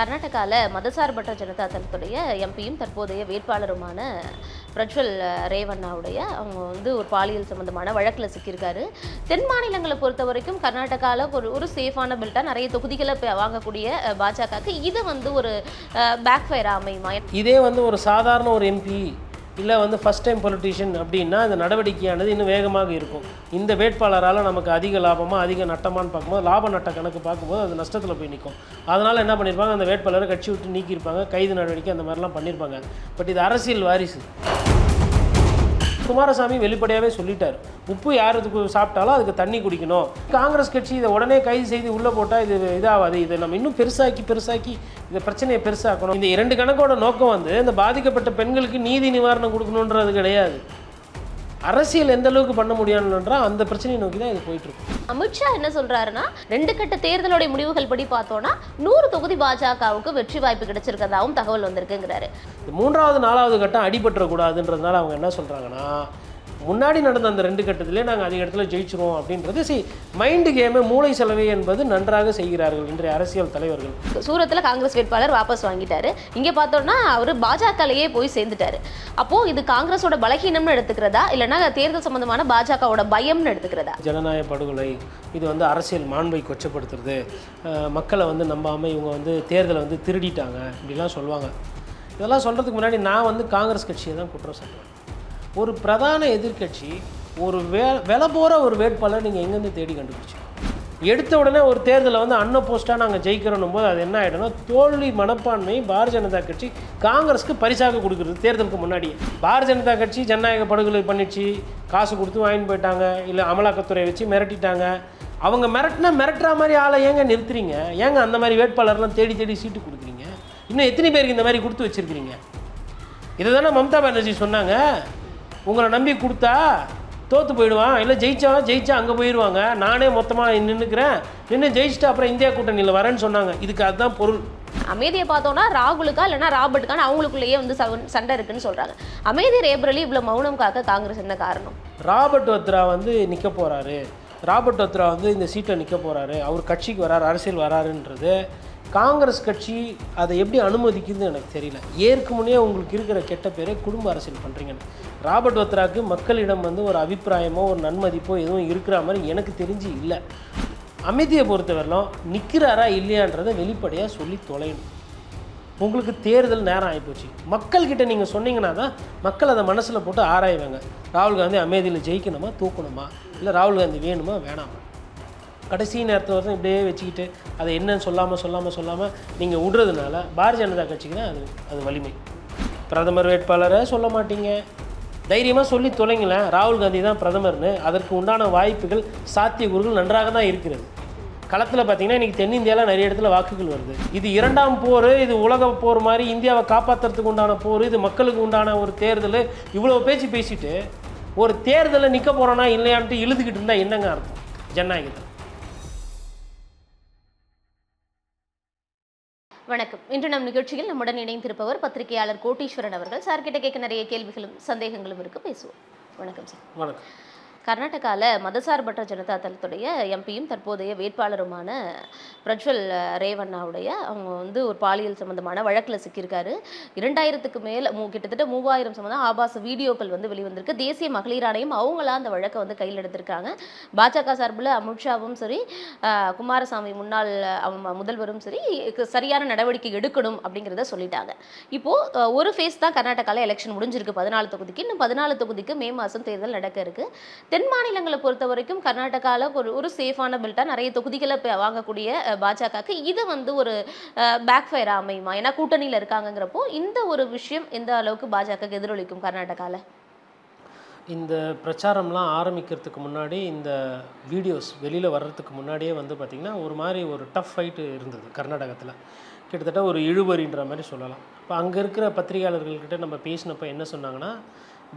கர்நாடகாவில் மதசார்பற்ற ஜனதா தளத்துடைய எம்பியும் தற்போதைய வேட்பாளருமான பிரஜ்வல் ரேவண்ணாவுடைய அவங்க வந்து ஒரு பாலியல் சம்பந்தமான வழக்கில் சிக்கியிருக்காரு. தென் மாநிலங்களை பொறுத்த வரைக்கும் கர்நாடகாவில் ஒரு ஒரு சேஃபான பில்ட்டாக நிறைய தொகுதிகளை இப்போ வாங்கக்கூடிய பாஜகவுக்கு இது வந்து ஒரு பேக் ஃபயராக அமையுமா? இதே வந்து ஒரு சாதாரண ஒரு எம்பி இல்லை வந்து ஃபஸ்ட் டைம் பொலிட்டீஷியன் அப்படின்னா இந்த நடவடிக்கையானது இன்னும் வேகமாக இருக்கும். இந்த வேட்பாளரால் நமக்கு அதிக லாபமாக அதிக நட்டமான்னு பார்க்கும்போது லாப நட்ட கணக்கு பார்க்கும்போது அது நஷ்டத்தில் போய் நிற்கும் அதனால் என்ன பண்ணியிருப்பாங்க அந்த வேட்பாளரை கட்சி விட்டு நீக்கியிருப்பாங்க கைது நடவடிக்கை அந்த மாதிரிலாம் பண்ணியிருப்பாங்க பட் இது அரசியல் வாரிசு. குமாரசாமி வெளிப்படையாகவே சொல்லிட்டார். உப்பு யாருக்கு சாப்பிட்டாலும் அதுக்கு தண்ணி குடிக்கணும். காங்கிரஸ் கட்சி இதை உடனே கைது செய்து உள்ளே போட்டால் இது இதாகாது இதை நம்ம இன்னும் பெருசாக்கி பெருசாக்கி இந்த பிரச்சனையை பெருசாக்கணும். இந்த இரண்டு கணக்கோட நோக்கம் வந்து இந்த பாதிக்கப்பட்ட பெண்களுக்கு நீதி நிவாரணம் கொடுக்கணுன்றது கிடையாது. அரசியல் எந்த அளவுக்கு பண்ண முடியாதுன்றா அந்த பிரச்சனையை நோக்கி தான் இது போயிட்டு இருக்கு அமித்ஷா என்ன சொல்றாருன்னா ரெண்டு கட்ட தேர்தலுடைய முடிவுகள் படி பார்த்தோம்னா நூறு தொகுதி பாஜகவுக்கு வெற்றி வாய்ப்பு கிடைச்சிருக்கதாகவும் தகவல் வந்திருக்குங்கிறாரு. மூன்றாவது நாலாவது கட்டம் அடிபட்டுறக்கூடாதுன்றதுனால அவங்க என்ன சொல்கிறாங்கன்னா முன்னாடி நடந்த அந்த ரெண்டு கட்டத்திலே நாங்கள் அதிக இடத்துல ஜெயிச்சிருவோம் அப்படின்றது சரி மைண்டு கேமு மூளை செலவை என்பது நன்றாக செய்கிறார்கள் இன்றைய அரசியல் தலைவர்கள். சூரத்தில் காங்கிரஸ் வேட்பாளர் வாபஸ் வாங்கிட்டாரு. இங்கே பார்த்தோம்னா அவர் பாஜகலையே போய் சேர்ந்துட்டாரு. அப்போ இது காங்கிரஸோட பலகீனம்னு எடுத்துக்கிறதா? இல்லைன்னா தேர்தல் சம்பந்தமான பாஜகவோட பயம்னு எடுத்துக்கிறதா? ஜனநாயக படுகொலை இது வந்து அரசியல் மாண்பை கொச்சப்படுத்துறது. மக்களை வந்து நம்பாமல் இவங்க வந்து தேர்தலை வந்து திருடிட்டாங்க இப்படிலாம் சொல்லுவாங்க. இதெல்லாம் சொல்கிறதுக்கு முன்னாடி நான் வந்து காங்கிரஸ் கட்சியை தான் குற்றம் சாட்டுவேன். ஒரு பிரதான எதிர்க்கட்சி ஒரு வே விலை போகிற ஒரு வேட்பாளர் நீங்கள் எங்கேருந்து தேடி கண்டுபிடிச்சிங்க எடுத்த உடனே ஒரு தேர்தலை வந்து அன்ன போஸ்ட்டாக நாங்கள் ஜெயிக்கிறோம் போது அது என்ன ஆகிடும்னா தோல்வி மனப்பான்மை பாரதிய ஜனதா கட்சி காங்கிரஸ்க்கு பரிசாக கொடுக்குறது தேர்தலுக்கு முன்னாடி. பாரதிய ஜனதா கட்சி ஜனநாயக படுகொலை பண்ணிச்சு காசு கொடுத்து வாங்கிட்டு போயிட்டாங்க இல்லை அமலாக்கத்துறை வச்சு மிரட்டிட்டாங்க. அவங்க மிரட்டினா மிரட்டுற மாதிரி ஆளை ஏங்க நிறுத்துறீங்க? ஏங்க அந்த மாதிரி வேட்பாளர்லாம் தேடி தேடி சீட்டு கொடுக்குறீங்க? இன்னும் எத்தனை பேருக்கு இந்த மாதிரி கொடுத்து வச்சுருக்கிறீங்க? இதை தானே மம்தா பானர்ஜி சொன்னாங்க. உங்களை நம்பி கொடுத்தா தோற்று போயிடுவான். இல்லை ஜெயிச்சா ஜெயிச்சா அங்கே போயிடுவாங்க நானே மொத்தமாக நின்றுக்கிறேன் நின்று ஜெயிச்சுட்டு அப்புறம் இந்தியா கூட்டணியில் வரேன்னு சொன்னாங்க. இதுக்கு அதுதான் பொருள். அமைதியை பார்த்தோம்னா ராகுலுக்கா இல்லைன்னா ராபர்ட்டுக்கான அவங்களுக்குள்ளேயே வந்து சண்டை இருக்குன்னு சொல்றாங்க. அமைதி ரேபரலி இவ்வளவு மௌனம் காக்க காங்கிரஸ் என்ன காரணம்? ராபர்ட் வத்ரா வந்து நிற்க போகிறாரு ராபர்ட் வத்ரா வந்து இந்த சீட்டில் நிற்க போகிறாரு அவர் கட்சிக்கு வராரு அரசியல் வராருன்றது. காங்கிரஸ் கட்சி அதை எப்படி அனுமதிக்குதுன்னு எனக்கு தெரியல. ஏற்கு உங்களுக்கு இருக்கிற கெட்ட பேரை குடும்ப அரசியல் பண்ணுறீங்கன்னு ராபர்ட் வத்ராக்கு மக்களிடம் வந்து ஒரு அபிப்பிராயமோ ஒரு நன்மதிப்போ எதுவும் இருக்கிற மாதிரி எனக்கு தெரிஞ்சு இல்லை. அமைதியை பொறுத்தவரையிலும் நிற்கிறாரா இல்லையான்றதை வெளிப்படையாக சொல்லி தொலையணும். உங்களுக்கு தேர்தல் நேரம் ஆகிப்போச்சு மக்கள்கிட்ட நீங்கள் சொன்னீங்கன்னா தான் மக்கள் அதை மனசில் போட்டு ஆராய்வாங்க. ராகுல் காந்தி அமைதியில் ஜெயிக்கணுமா தூக்கணுமா? இல்லை ராகுல் காந்தி வேணுமா வேணாமா? கடைசி நேரத்தில் வரைக்கும் இப்படியே வச்சுக்கிட்டு அதை என்னன்னு சொல்லாமல் சொல்லாமல் சொல்லாமல் நீங்கள் விடுறதுனால பாரதிய ஜனதா கட்சிக்கு தான் அது அது வலிமை. பிரதமர் வேட்பாளரை சொல்ல மாட்டீங்க. தைரியமாக சொல்லி தொலைங்களேன். ராகுல் காந்தி தான் பிரதமர்னு. அதற்கு உண்டான வாய்ப்புகள் சாத்தியக்கூறுகள் நன்றாக தான் இருக்கிறது. களத்தில் பார்த்தீங்கன்னா இன்றைக்கி தென்னிந்தியாவில் நிறைய இடத்துல வாக்குகள் வருது. இது இரண்டாம் போர் இது உலக போர் மாதிரி இந்தியாவை காப்பாற்றுறதுக்கு உண்டான போர் இது மக்களுக்கு உண்டான ஒரு தேர்தல். இவ்வளோ பேச்சு பேசிட்டு ஒரு தேர்தலில் நிற்க போகிறோன்னா இல்லையான்ட்டு இழுதுகிட்டு இருந்தால் என்னங்க அர்த்தம்? ஜனநாயகத்தில். வணக்கம். இன்று நம் நிகழ்ச்சியில் நம்முடன் இணைந்திருப்பவர் பத்திரிகையாளர் கோட்டீஸ்வரன் அவர்கள். சார் கிட்ட கேட்க நிறைய கேள்விகளும் சந்தேகங்களும் இருக்கு. பேசுவோம். வணக்கம் சார். வணக்கம். கர்நாடகாவில் மதசார்பற்ற ஜனதா தளத்துடைய எம்பியும் தற்போதைய வேட்பாளருமான பிரஜ்வல் ரேவண்ணாவுடைய அவங்க வந்து ஒரு பாலியல் சம்பந்தமான வழக்கில் சிக்கியிருக்காரு. இரண்டாயிரத்துக்கு மேல் மூ கிட்டத்தட்ட மூவாயிரம் சம்பந்தம் ஆபாச வீடியோக்கள் வந்து வெளிவந்திருக்கு. தேசிய மகளிர் ஆணையம் அவங்களா அந்த வழக்கை வந்து கையில் எடுத்திருக்காங்க. பாஜக சார்பில் அமித்ஷாவும் சரி குமாரசாமி முன்னாள் அவங்க முதல்வரும் சரி சரியான நடவடிக்கை எடுக்கணும் அப்படிங்கிறத சொல்லிட்டாங்க. இப்போது ஒரு ஃபேஸ் தான் கர்நாடகாவில் எலெக்ஷன் முடிஞ்சிருக்கு. பதினாலு தொகுதிக்கு. இன்னும் பதினாலு தொகுதிக்கு மே மாதம் தேர்தல் நடக்க இருக்கு. தென் மாநிலங்களை பொறுத்த வரைக்கும் கர்நாடகாவில் ஒரு ஒரு சேஃபான பில்ட்டாக நிறைய தொகுதிகளை வாங்கக்கூடிய பாஜகவுக்கு இது வந்து ஒரு பேக் ஃபயர் அமையுமா? ஏன்னா கூட்டணியில் இருக்காங்கங்கிறப்போ இந்த ஒரு விஷயம் எந்த அளவுக்கு பாஜகவுக்கு எதிரொலிக்கும் கர்நாடகாவில் இந்த பிரச்சாரம்லாம் ஆரம்பிக்கிறதுக்கு முன்னாடி இந்த வீடியோஸ் வெளியில் வர்றதுக்கு முன்னாடியே வந்து பார்த்திங்கன்னா ஒரு மாதிரி ஒரு டஃப் ஃபைட்டு இருந்தது கர்நாடகத்தில். கிட்டத்தட்ட ஒரு இழுபறின்ற மாதிரி சொல்லலாம். இப்போ அங்கே இருக்கிற பத்திரிகையாளர்கள்கிட்ட நம்ம பேசினப்போ என்ன சொன்னாங்கன்னா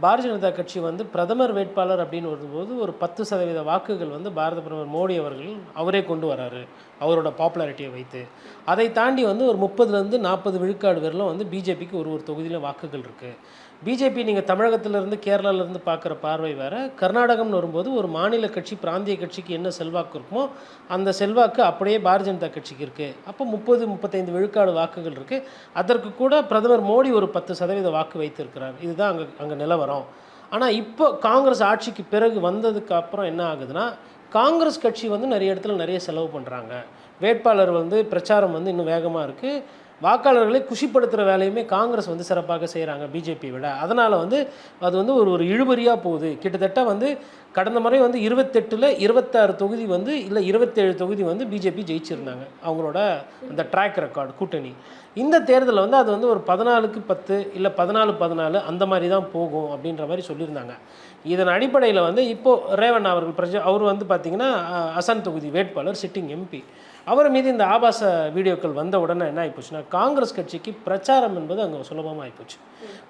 பாரதிய ஜனதா கட்சி வந்து பிரதமர் வேட்பாளர் அப்படின்னு வரும்போது ஒரு பத்து சதவீத வாக்குகள் வந்து பாரத பிரதமர் மோடி அவர்கள் அவரே கொண்டு வராரு அவரோட பாப்புலாரிட்டியை வைத்து. அதை தாண்டி வந்து ஒரு முப்பதுலேருந்து நாற்பது விழுக்காடு வரலும் வந்து பிஜேபிக்கு ஒரு ஒரு தொகுதியில் வாக்குகள் இருக்குது பிஜேபி நீங்கள் தமிழகத்திலேருந்து கேரளாவிலேருந்து பார்க்குற பார்வை வேறு. கர்நாடகம்னு வரும்போது ஒரு மாநில கட்சி பிராந்திய கட்சிக்கு என்ன செல்வாக்கு இருக்குமோ அந்த செல்வாக்கு அப்படியே பாரதிய ஜனதா கட்சிக்கு இருக்குது அப்போ முப்பது முப்பத்தைந்து விழுக்காடு வாக்குகள் இருக்குது அதற்கு கூட பிரதமர் மோடி ஒரு பத்து சதவீத வாக்கு வைத்திருக்கிறார். இதுதான் அங்கே அங்கே நிலவரம். ஆனால் இப்போ காங்கிரஸ் ஆட்சிக்கு பிறகு வந்ததுக்கு அப்புறம் என்ன ஆகுதுன்னா காங்கிரஸ் கட்சி வந்து நிறைய இடத்துல நிறைய செலவு பண்ணுறாங்க வேட்பாளர் வந்து பிரச்சாரம் வந்து இன்னும் வேகமாக இருக்குது வாக்காளர்களை குஷிப்படுத்துகிற வேலையுமே காங்கிரஸ் வந்து சிறப்பாக செய்கிறாங்க பிஜேபி விட. அதனால் வந்து அது வந்து ஒரு ஒரு இழுபறியாக போகுது. கிட்டத்தட்ட வந்து கடந்த முறை வந்து இருபத்தெட்டில் இருபத்தாறு தொகுதி வந்து இல்லை இருபத்தேழு தொகுதி வந்து பிஜேபி ஜெயிச்சிருந்தாங்க. அவங்களோட அந்த ட்ராக் ரெக்கார்டு கூட்டணி. இந்த தேர்தலில் வந்து அது வந்து ஒரு பதினாலுக்கு பத்து இல்லை பதினாலு பதினாலு அந்த மாதிரி தான் போகும் அப்படின்ற மாதிரி சொல்லியிருந்தாங்க. இதன் அடிப்படையில் வந்து இப்போது ரேவண்ணா அவர்கள் பிரஜ அவர் வந்து பார்த்திங்கன்னா அசன் அசான் தொகுதி வேட்பாளர் சிட்டிங் எம்பி. அவர் மீது இந்த ஆபாச வீடியோக்கள் வந்த உடனே என்ன ஆகிப்போச்சுன்னா காங்கிரஸ் கட்சிக்கு பிரச்சாரம் என்பது அங்கே சுலபமாக ஆகிப்போச்சு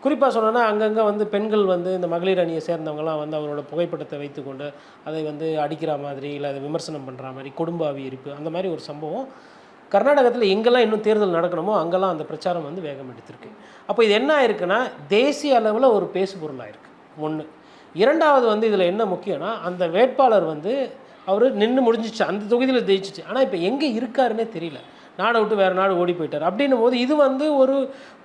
குறிப்பாக சொல்லணும்னா அங்கங்கே வந்து பெண்கள் வந்து இந்த மகளிர் அணியை சேர்ந்தவங்கலாம் வந்து அவரோட புகைப்படத்தை வைத்துக்கொண்டு அதை வந்து அடிக்கிற மாதிரி இல்லை அதை விமர்சனம் பண்ணுற மாதிரி குடும்ப அவியரிப்பு அந்த மாதிரி ஒரு சம்பவம் கர்நாடகத்தில் எங்கெல்லாம் இன்னும் தேர்தல் நடக்கணுமோ அங்கெல்லாம் அந்த பிரச்சாரம் வந்து வேகம் எடுத்திருக்கு. அப்போ இது என்ன ஆயிருக்குன்னா தேசிய அளவில் ஒரு பேசுபொருளாக இருக்குது ஒன்று இரண்டாவது வந்து இதில் என்ன முக்கியம்னா அந்த வேட்பாளர் வந்து அவர் நின்று முடிஞ்சிச்சு. அந்த தொகுதியில் ஜெயிச்சிச்சு. ஆனால் இப்போ எங்கே இருக்காருன்னே தெரியல. நாடை விட்டு வேறு நாடு ஓடி போயிட்டார். அப்படின்னும் போது இது வந்து ஒரு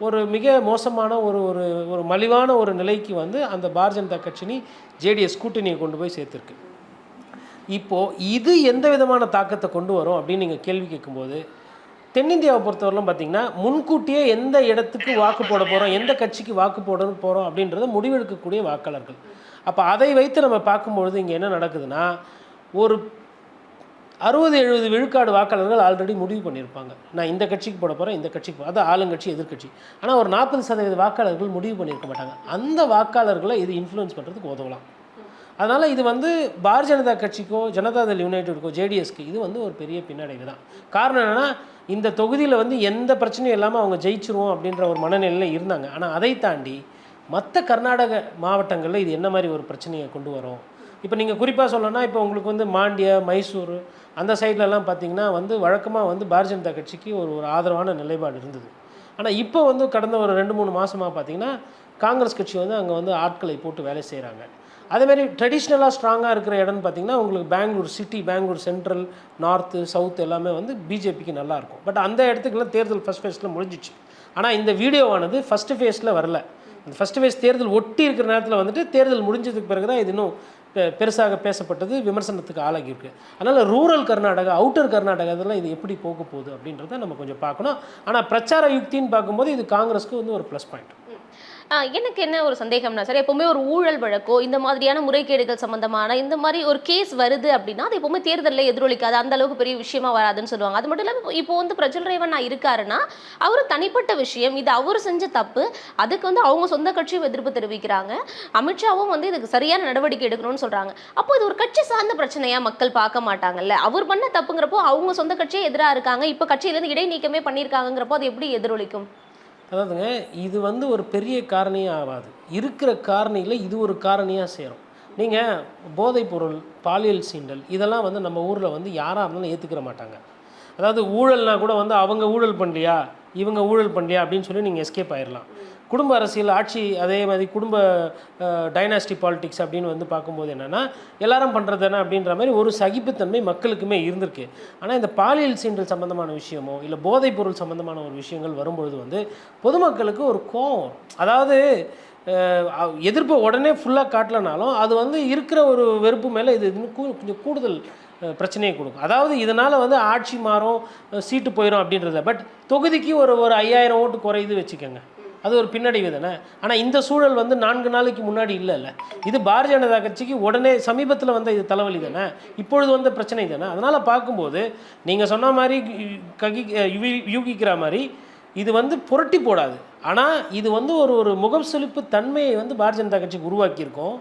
ஒரு மிக மோசமான ஒரு ஒரு ஒரு மலிவான ஒரு நிலைக்கு வந்து அந்த பாரதிய ஜனதா கட்சினி ஜேடிஎஸ் கூட்டணியை கொண்டு போய் சேர்த்துருக்கு. இப்போது இது எந்த விதமான தாக்கத்தை கொண்டு வரும் அப்படின்னு நீங்கள் கேள்வி கேட்கும்போது தென்னிந்தியாவை பொறுத்தவரையிலும் பார்த்தீங்கன்னா முன்கூட்டியே எந்த இடத்துக்கு வாக்கு போட போகிறோம் எந்த கட்சிக்கு வாக்கு போட போகிறோம் அப்படின்றத முடிவெடுக்கக்கூடிய வாக்காளர்கள். அப்போ அதை வைத்து நம்ம பார்க்கும்பொழுது இங்கே என்ன நடக்குதுன்னா ஒரு அறுபது எழுபது விழுக்காடு வாக்காளர்கள் ஆல்ரெடி முடிவு பண்ணியிருப்பாங்க. நான் இந்த கட்சிக்கு போட போகிறேன் இந்த கட்சிக்கு போ- ஆளுங்கட்சி எதிர்க்கட்சி ஆனால் ஒரு நாற்பது சதவீத வாக்காளர்கள் முடிவு பண்ணியிருக்க மாட்டாங்க. அந்த வாக்காளர்களை இது இன்ஃப்ளூயன்ஸ் பண்ணுறதுக்கு உதவலாம். அதனால் இது வந்து பாரதிய ஜனதா கட்சிக்கோ ஜனதாதள் யுனைடெடுக்கோ ஜேடிஎஸ்க்கு இது வந்து ஒரு பெரிய பின்னடைவு தான். காரணம் என்னென்னா இந்த தொகுதியில் வந்து எந்த பிரச்சனையும் இல்லாமல் அவங்க ஜெயிச்சிருவோம் அப்படின்ற ஒரு மனநிலையில் இருந்தாங்க. ஆனால் அதை தாண்டி மற்ற கர்நாடக மாவட்டங்களில் இது என்ன மாதிரி ஒரு பிரச்சனையை கொண்டு வரும்? இப்போ நீங்கள் குறிப்பாக சொல்லணும்னா இப்போ உங்களுக்கு வந்து மாண்டியா மைசூர் அந்த சைட்லலாம் பார்த்தீங்கன்னா வந்து வழக்கமாக வந்து பாரதிய ஜனதா கட்சிக்கு ஒரு ஒரு ஆதரவான நிலைப்பாடு இருந்தது. ஆனால் இப்போ வந்து கடந்த ஒரு ரெண்டு மூணு மாதமாக பார்த்தீங்கன்னா காங்கிரஸ் கட்சி வந்து அங்கே வந்து ஆட்களை போட்டு வேலை செய்கிறாங்க அதேமாதிரி ட்ரெடிஷ்னலாக ஸ்ட்ராங்காக இருக்கிற இடம்னு பார்த்தீங்கன்னா உங்களுக்கு Bangalore city Bangalore central north south எல்லாமே வந்து பிஜேபிக்கு நல்லாயிருக்கும் பட் அந்த இடத்துக்குலாம் தேர்தல் ஃபஸ்ட் ஃபேஸில் முடிஞ்சிச்சு. ஆனால் இந்த வீடியோவானது ஃபஸ்ட்டு ஃபேஸில் வரல. இந்த ஃபஸ்ட்டு ஃபேஸ் தேர்தல் ஒட்டி இருக்கிற நேரத்தில் வந்துட்டு தேர்தல் முடிஞ்சதுக்கு பிறகு தான் இது இன்னும் பெருசாக பேசப்பட்டது விமர்சனத்துக்கு ஆளாகியிருக்கு அதனால் ரூரல் கர்நாடகா அவுட்டர் கர்நாடகா இதெல்லாம் இது எப்படி போக போகுது அப்படின்றத நம்ம கொஞ்சம் பார்க்கணும். ஆனால் பிரச்சார யுக்தின்னு பார்க்கும்போது இது காங்கிரஸ்க்கு வந்து ஒரு ப்ளஸ் பாயிண்ட் எனக்கு என்ன ஒரு சந்தேகம்னா சார் எப்பவுமே ஒரு ஊழல் வழக்கோ இந்த மாதிரியான முறைகேடுகள் சம்பந்தமான இந்த மாதிரி ஒரு கேஸ் வருது அப்படின்னா அது எப்பவுமே தேர்தலில் எதிரொலிக்காது. அந்த அளவுக்கு பெரிய விஷயமா வராதுன்னு சொல்லுவாங்க. அது மட்டும் இல்லாமல் இப்போ வந்து பிரஜல் ரேவண்ணா இருக்காருன்னா அவர் தனிப்பட்ட விஷயம். இது அவர் செஞ்ச தப்பு. அதுக்கு வந்து அவங்க சொந்த கட்சியும் எதிர்ப்பு தெரிவிக்கிறாங்க. அமித்ஷாவும் வந்து இதுக்கு சரியான நடவடிக்கை எடுக்கணும்னு சொல்றாங்க. அப்போ இது ஒரு கட்சி சார்ந்த பிரச்சனையா மக்கள் பார்க்க மாட்டாங்கல்ல? அவர் பண்ண தப்புங்கிறப்போ அவங்க சொந்த கட்சியே எதிராக இருக்காங்க. இப்போ கட்சியிலேருந்து இடைநீக்கமே பண்ணியிருக்காங்கங்கிறப்போ அது எப்படி எதிரொலிக்கும்? அதாவதுங்க இது வந்து ஒரு பெரிய காரணியே ஆகாது. இருக்கிற காரணியில் இது ஒரு காரணியாக சேரும். நீங்கள் போதைப்பொருள் பாலியல் சீண்டல் இதெல்லாம் வந்து நம்ம ஊரில் வந்து யாராக இருந்தாலும் ஏற்றுக்கிற மாட்டாங்க. அதாவது ஊழல்னால் கூட வந்து அவங்க ஊழல் பண்ணலையா இவங்க ஊழல் பண்ணலையா அப்படின்னு சொல்லி நீங்கள் எஸ்கேப் ஆயிடலாம் குடும்ப அரசியல் ஆட்சி அதே மாதிரி குடும்ப டைனாஸ்டி பாலிடிக்ஸ் அப்படின்னு வந்து பார்க்கும்போது என்னென்னா எல்லாரும் பண்ணுறது என்ன அப்படின்ற மாதிரி ஒரு சகிப்புத்தன்மை மக்களுக்குமே இருந்திருக்கு. ஆனால் இந்த பாலியல் சீண்டல் சம்மந்தமான விஷயமோ இல்லை போதைப்பொருள் சம்மந்தமான ஒரு விஷயங்கள் வரும்பொழுது வந்து பொதுமக்களுக்கு ஒரு கோபம் அதாவது எதிர்ப்பு எதிர்ப்பை உடனே ஃபுல்லாக காட்டலனாலும் அது வந்து இருக்கிற ஒரு வெறுப்பு மேலே இது இன்னும் கூ- கொஞ்சம் கூடுதல் பிரச்சனையை கொடுக்கும். அதாவது இதனால் வந்து ஆட்சி மாறும் சீட்டு போயிடும் அப்படின்றத. பட் தொகுதிக்கு ஒரு ஒரு ஐயாயிரம் ஓட்டு குறையுது வச்சுக்கோங்க. அது ஒரு பின்னடைவு தானே? ஆனால் இந்த சூழல் வந்து நான்கு நாளைக்கு முன்னாடி இல்லைல்ல இது பாரதிய ஜனதா கட்சிக்கு உடனே சமீபத்தில் வந்த இது தலைவலி தானே? இப்பொழுது வந்த பிரச்சனை தானே? அதனால் பார்க்கும்போது நீங்கள் சொன்ன மாதிரி ககி யூகிக்கிற மாதிரி இது வந்து புரட்டி போடாது. ஆனால் இது வந்து ஒரு ஒரு முகம் செழிப்பு தன்மையை வந்து பாரதிய ஜனதா கட்சிக்கு உருவாக்கியிருக்கோம்.